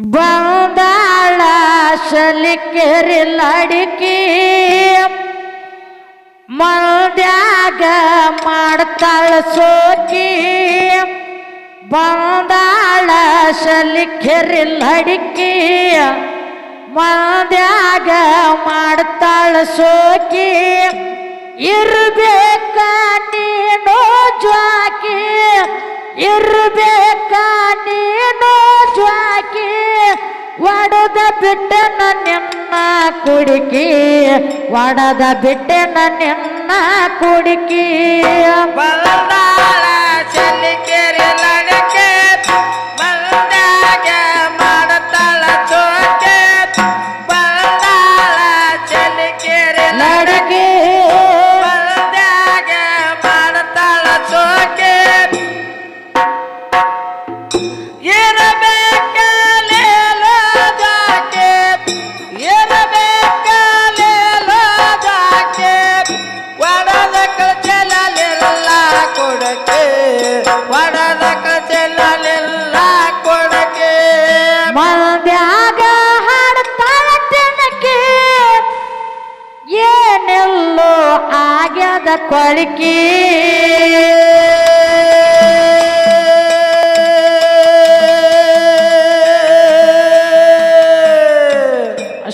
ಬಂದಾಳ ಸಲಿಕೆರಿ ಲಡಿಕಿ ಮಲ್ದ್ಯಾಗ ಮಾಡ್ತಾಳ ಸೋಕಿ. ಬಂದಾಳ ಸಲಿಕೆರಿ ಲಡಿಕಿ ಮಲ್ದ್ಯಾಗ ಮಾಡ್ತಾಳ ಸೋಕಿ. ಇರ್ಬೇಕ ನೀನು ಜ್ವಾಕಿ. ಇರ್ಬೇಕ ಒಡದ ಬಿಟ್ಟನ ನಿನ್ನ ಕುಡುಕಿ ಒಡದ ಬಿಟ್ಟನ ನಿನ್ನ ಕುಡುಕಿ. ಬಲ್ದಾಳ ಚಲಿಕೆರೆ ಕೊಳಕಿ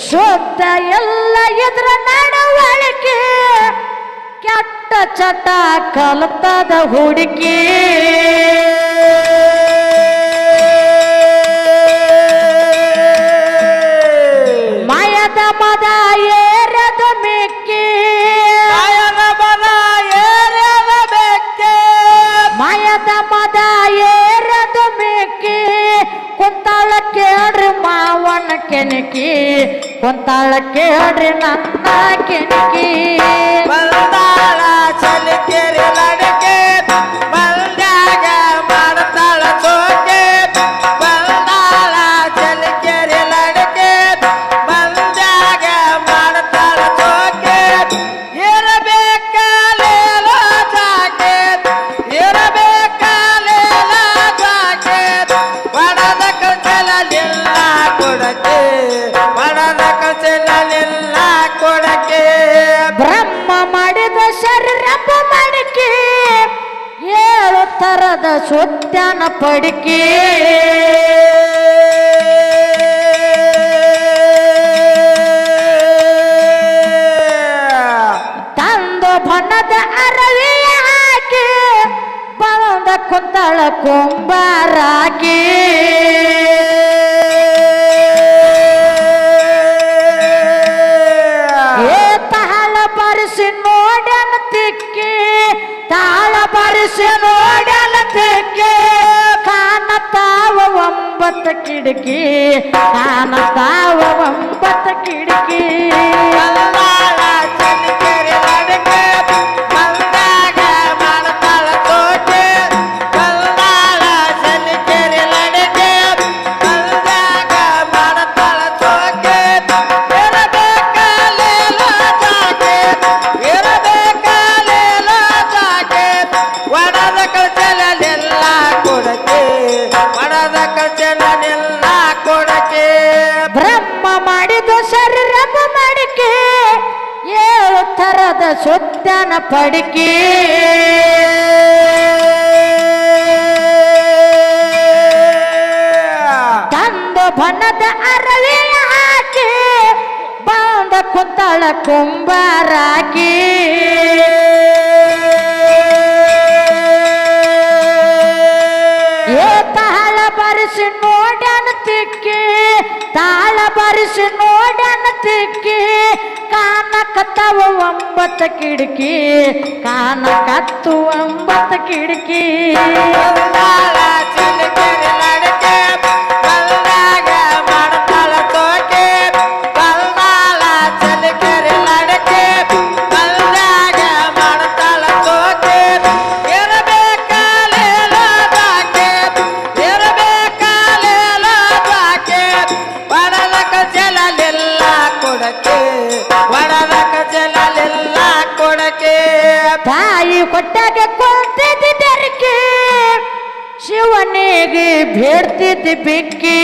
ಶುದ್ಧ ಎಲ್ಲ ಎದುರ ನಡವಳಿಕೆ ಕೆಟ್ಟ ಚಟ ಕಲತದ ಹುಡುಕಿ. ಮಾಯದ ಮದ ಕೆನಕಿ ಕುಂತಾಳ ಕೇಳ್ರಿ ನನ್ನ ಕೆನಕಿ ಬಲ್ದಾಳ ಸೊತ್ತನ ಸುತ್ತನ ಪಡಿಕೆ. ತಂದು ಬಣ್ಣದ ಅರವಿ ಹಾಕಿ ಬಂದ ಕುಂತಳ ಕುಂಬಾರಾಕಿ. ಇರಬೇಕಲೇಲೋ ಜಾಕೆ ಒಡದ ಕಳ್ಚಲಲಿಲ್ಲ ಕೊಡಕೆ ಒಡದ ಸುತ್ತನ ಪಡಿಕೆ ತಂದು ಬಣ್ಣದ ಅರವಿಯ ಹಾಕಿ ಬಂದ ಕುಂತಳ ಕುಂಬಾರಾಕಿ ಏ ತಾಳ ಬರಿಸಿ ನೋಡನ ತಿಕ್ಕಿ ತಾಳ ಬರಿಸಿ ನೋಡನ ತಿಕ್ಕಿ ಕಾನ ಕತ್ತವ ಒಂಬತ್ತ ಕಿಡಕಿ ಕಾನ ಕತ್ತು ಒಂಬತ್ತ ಕಿಟಕಿ. ನೀವು ಕೊಟ್ಟಾಗ ಕೊಡ್ತಿದ್ದ ತರಕೆ ಶಿವನಿಗೆ ಬೇಡ್ತಿದ್ದ ಬೆಕ್ಕಿ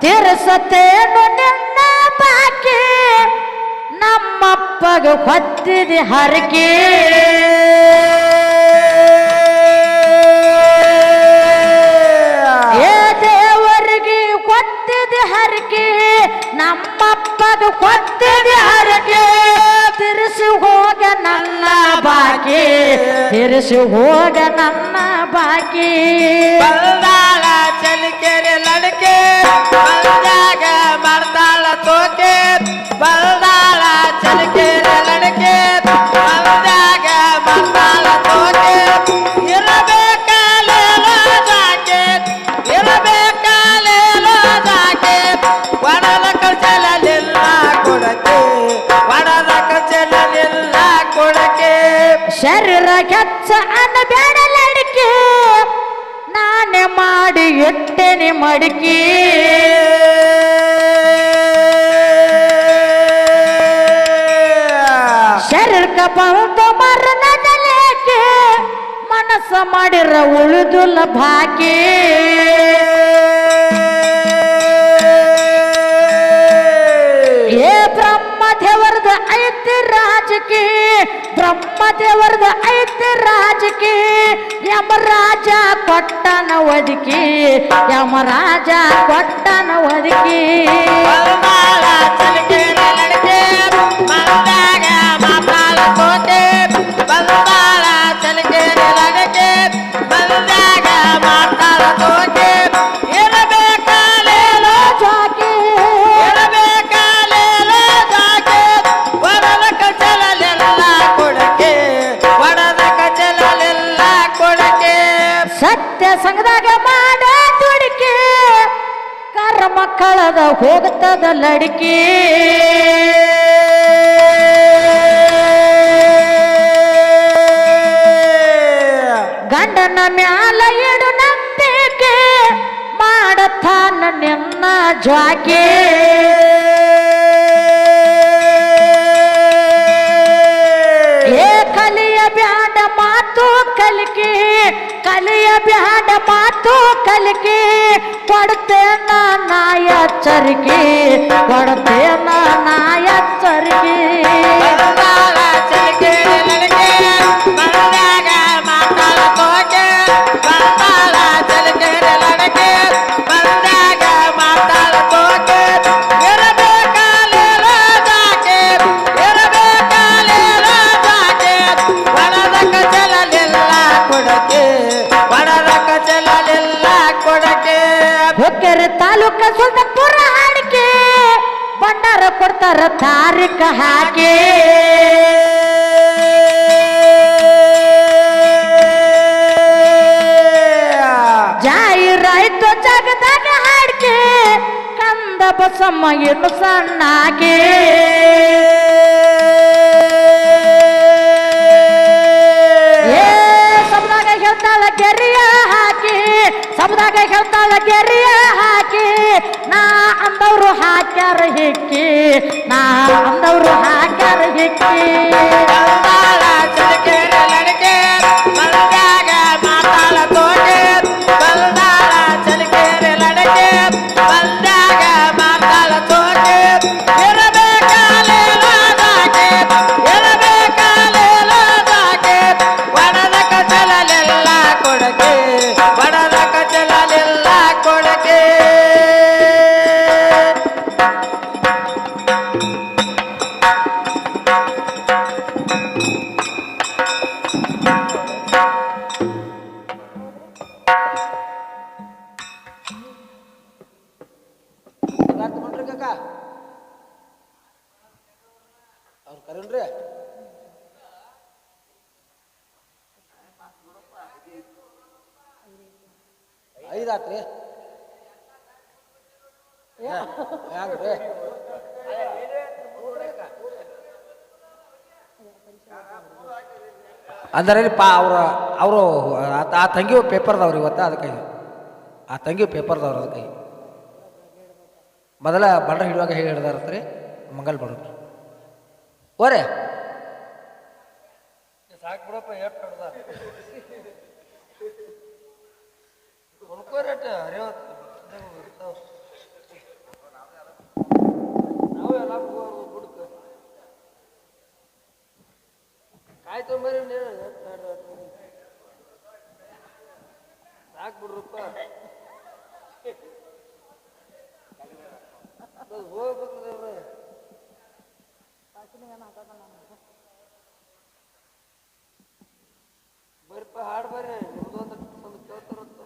ತಿರ್ಸತೇನು ನಿನ್ನ ಬಾಕಿ? ನಮ್ಮಪ್ಪಗೆ ಹೊತ್ತಿದೆ ಹರಕೆ. ನಮ್ಮಪ್ಪಗ ಕೊತ್ತಿದೆ ಹರಕೆ. ತಿರುಸಿ ಹೋಗ ನನ್ನ ಬಾಕಿ. ತಿರುಸಿ ಹೋಗ ನನ್ನ ಬಾಕಿ. ಬಲ್ದಾಳ ಚಲಿಕೆರೆ ಲಡಕೆ ಶರೀರ ಕೆಚ್ಚ ಅನ್ನ ಲಡಿಕೆ ನಾನೇ ಮಾಡಿ ಮಡಕಿ ಮಡಿಕೆ. ಶರೀರಕ ಬಂತು ಮರಣದಲೇಕೆ ಮನಸ್ಸ ಮಾಡಿರ ಉಳಿದುಲ್ಲ ಭಾಗ್ಯ ಏ ಬ್ರಹ್ಮ ದೇವರದ ಐತಿ ರಾಜಕಿ ಬ್ರಹ್ಮ ದೇವರದ ಐತೆ ರಾಜಕಿ ಯಮರಾಜ ಕೊಟ್ಟನ ಒದಕಿ ಯಮರಾಜ ಕೊಟ್ಟನ ಒದಕಿ. ಸತ್ಯ ಸಂಘದಾಗ ಮಾಡ ತುಡಿಕೆ ಕರ್ಮ ಕಳದ ಹೋಗ್ತದ ಲಡಿಕೆ. ಗಂಡನ ಮ್ಯಾಲ ಇಡು ನಂಬಿಕೆ ಮಾಡತಾನ ನಿನ್ನ ಜಾಕೆ ಏ ಕಲಿಯ ಬ್ಯಾಡ ಮಾತು ಕಲಿಕೆ. ಕಲಿಯ ಬ್ಯಾಡ ಮಾತು ಕಲಿಕೆ ಕೊಡ್ತೇನ ನಾಯ ಚರಿಕೆ ಕೊಡ್ತೇನ ತಾಲೂಕ ಪುರ ಹಾಡಿಕೆ. ಭಂಡಾರ ಕೊಡ್ತಾರ ತಾರಿಕ ಹಾಕಿ. ಜಾಯಿರಾಯ್ತು ಜಗದಾಗ ಹಾಡಿಕೆ. ಕಂದ ಬಸಮ್ಮ ಇನ್ನು ಸಣ್ಣಾಗೆ ಹೇಳ್ತಾಳ ಗೆರಿಯ ಹಾಕಿ. ಸಮುದಾಯ ಹೇಳ್ತಾಳ ಗೆರಿಯ ನಾ ಅಂದವರು ಹಾಕ್ಯಾರ ಹಿಕ್ಕಿ ನಾ ಅಂದವರು ಹಾಕ್ಯಾರ ಹಿಕ್ಕಿ. ಹ್ಯಾಂಗ್ರಿ ಅಂದ್ರೆ ಪಾ ಅವ್ರ ಅವರು ಆ ತಂಗಿಯು ಪೇಪರ್ದವ್ರು ಇವತ್ತ ಅದಕ್ಕೆ. ಆ ತಂಗಿಯು ಪೇಪರ್ದವ್ರು ಅದಕ್ಕೆ. ಮೊದಲ ಬಡ ಹಿಡುವಾಗ ಹೇಗೆ ಹಿಡ್ದಾರತ್ರಿ? ಮಂಗಲ್ ಬಡವ್ರು ಓರೆ ಸಾಕು ಬಿಡಪ್ಪ ಎಷ್ಟು ಉಳ್ಕೋರೇಟ ಅರಿವತ್ತು ಕಾಯ್ ತೊಂಬರಿ ಸಾಕು ಬಿಡ್ರಪ್ಪ. ಹೋಗ್ಬೇಕಂದ್ರೆ. ಬರ್ರಿಪ್ಪ ಹಾಡು ಬರ್ರಿ ನಿಮ್ದು ಒಂದು ಕೇಳ್ತಾರಂತ.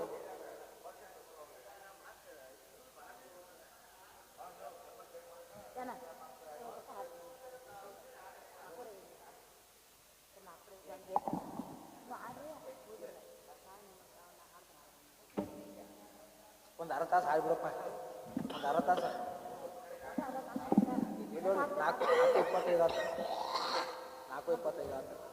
ಒಂದು ಅರ್ಧ ತಾಸು ಆಗ್ಬಿಡಪ್ಪ. ಒಂದು ಅರ್ಧ ತಾಸು. ನಾಲ್ಕು ನಾಲ್ಕು ಇಪ್ಪತ್ತೈದು ಆತು. ನಾಲ್ಕು ಇಪ್ಪತ್ತೈದು ಆತು.